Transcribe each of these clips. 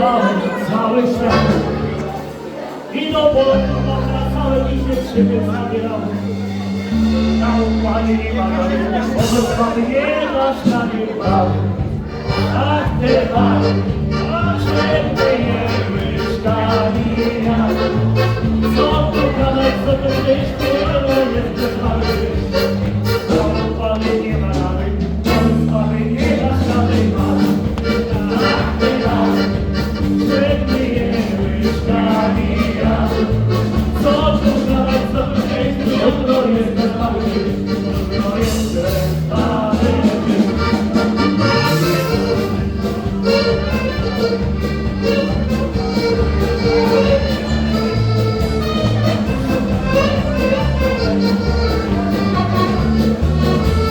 Cały świat i do Polski wracałem i się z siebie zabierałem. Na układzie nie ma rady, pozostamy nie na ślady prawy. Ach, te pary, a świetnie nie mieszkali ja. Co tu gadać, co tu gdzieś, ale jest bezmarny.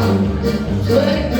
Good.